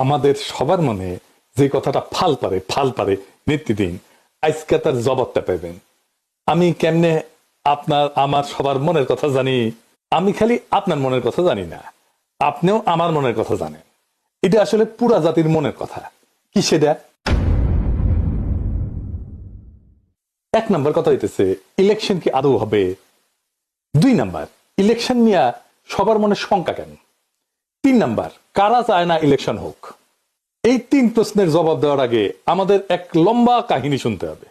আমাদের সবার মনে যে কথাটা ফাল পারে ফাল পারে নিত্যদিন, আজকে তার জবাবটা পাইবেন। আমি কেমনে আপনার, আমার সবার মনের কথা জানি? আমি খালি আপনার মনের কথা জানি না। আপনিও আমার মনের কথা জানেন। এটা আসলে পুরা জাতির মনের কথা। কি সেটা? এক নাম্বার কথা হইতেছে ইলেকশন কি আদৌ হবে? দুই নাম্বার ইলেকশন নিয়ে সবার মনে শঙ্কা কেন? তিন নাম্বার, কারা চায় না ইলেকশন হোক? এই তিন প্রশ্নের জবাব দেওয়ার আগে আমাদের এক লম্বা কাহিনী শুনতে হবে।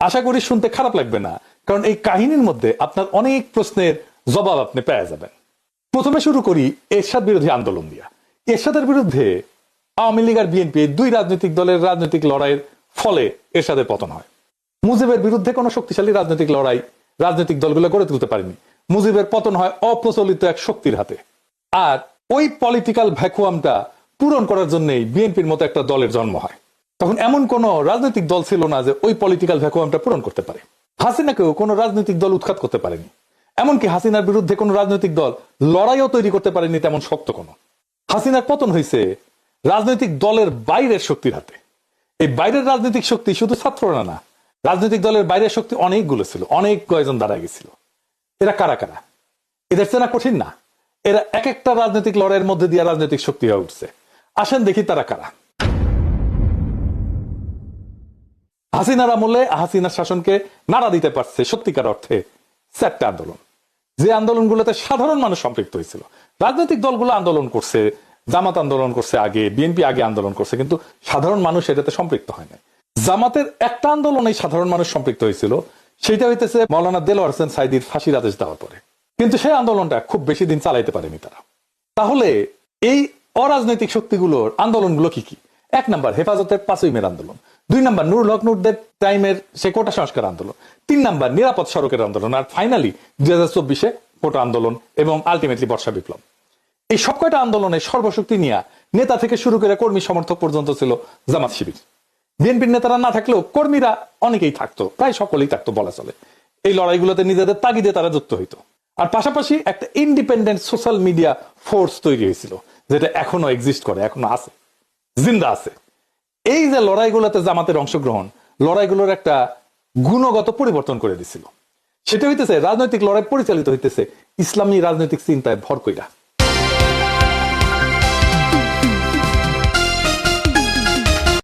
আশা করি শুনতে খারাপ লাগবে না, কারণ এই কাহিনীর মধ্যে আপনার অনেক প্রশ্নের জবাব আপনি পেয়ে যাবেন। প্রথমে শুরু করি এরশাদ বিরোধী আন্দোলন দিয়া। এরশাদের বিরুদ্ধে আওয়ামী লীগ আর বিএনপি দুই রাজনৈতিক দলের রাজনৈতিক লড়াইয়ের ফলে এরশাদের পতন হয়। মুজিবের বিরুদ্ধে কোনো শক্তিশালী রাজনৈতিক লড়াই রাজনৈতিক দলগুলো গড়ে তুলতে পারেনি। মুজিবের পতন হয় অপ্রচলিত এক শক্তির হাতে। আর ওই পলিটিক্যাল ভ্যাকুয়ামটা পূরণ করার জন্যই বিএনপির মতো একটা দলের জন্ম হয়। তখন এমন কোন রাজনৈতিক দল ছিল না যে ওই পলিটিক্যাল ভ্যাকুয়ামটা পূরণ করতে পারে। হাসিনাকেও কোনো রাজনৈতিক দল উৎখাত করতে পারেনি। এমনকি হাসিনার বিরুদ্ধে কোনো রাজনৈতিক দল লড়াইও তৈরি করতে পারেনি তেমন শক্ত কোনো। হাসিনার পতন হয়েছে রাজনৈতিক দলের বাইরের শক্তির হাতে। এই বাইরের রাজনৈতিক শক্তি শুধু ছাত্ররা না, রাজনৈতিক দলের বাইরের শক্তি অনেকগুলো ছিল, অনেক কয়জন দাঁড়া গেছিল। এরা কারা কারা? এদের চেনা কঠিন না। এরা এক একটা রাজনৈতিক লড়াইয়ের মধ্যে দিয়ে রাজনৈতিক শক্তি হয়ে উঠছে। আসেন দেখি তারা কারা। হাসিনার আমলে হাসিনার শাসনকে নাড়া দিতে পারছে সত্যিকার অর্থে চারটা আন্দোলন। যে আন্দোলনগুলোতে সাধারণ মানুষ সম্পৃক্ত হয়েছিল। রাজনৈতিক দলগুলো আন্দোলন করছে, জামাত আন্দোলন করছে আগে, বিএনপি আগে আন্দোলন করছে, কিন্তু সাধারণ মানুষ এটাতে সম্পৃক্ত হয় না জামাতের একটা আন্দোলনে সাধারণ মানুষ সম্পৃক্ত হয়েছিল। সেটা হইতেছে মৌলানা দেলোয়ার হোসেন সাইদির ফাঁসির আদেশ দেওয়ার পরে। কিন্তু সেই আন্দোলনটা খুব বেশি দিন চালাইতে পারেনি তারা। তাহলে এই অরাজনৈতিক শক্তিগুলোর আন্দোলনগুলো কি কি? এক নাম্বার, হেফাজতের পাঁচই মের আন্দোলন। দুই নাম্বার, নুরুল হক নুরদের টাইমের সে কোটা সংস্কার আন্দোলন। তিন নাম্বার, নিরাপদ সড়কের আন্দোলন। আর ফাইনালি দুই হাজার চব্বিশে কোটা আন্দোলন এবং আলটিমেটলি বর্ষা বিপ্লব। এই সব কয়টা আন্দোলনে সর্বশক্তি নিয়ে নেতা থেকে শুরু করে কর্মী সমর্থক পর্যন্ত ছিল জামাত শিবির। বিএনপির নেতারা না থাকলেও কর্মীরা অনেকেই থাকতো, প্রায় সকলেই থাকতো বলা চলে। এই লড়াইগুলোতে নিজেদের তাগিদে তারা যুক্ত হইতো। আর পাশাপাশি একটা ইন্ডিপেন্ডেন্ট সোশ্যাল মিডিয়া ফোর্স তৈরি হয়েছিল, যেটা এখনও এক্সিস্ট করে, এখনও আছে, জিন্দা আছে। এই যে লড়াইগুলোতে জামাতের অংশগ্রহণ, লড়াইগুলোর একটা গুণগত পরিবর্তন করে দিছিল। সেটা হইতেছে, রাজনৈতিক লড়াই পরিচালিত হইতেছে, ইসলামী রাজনৈতিক চিন্তায় ভর কইরা।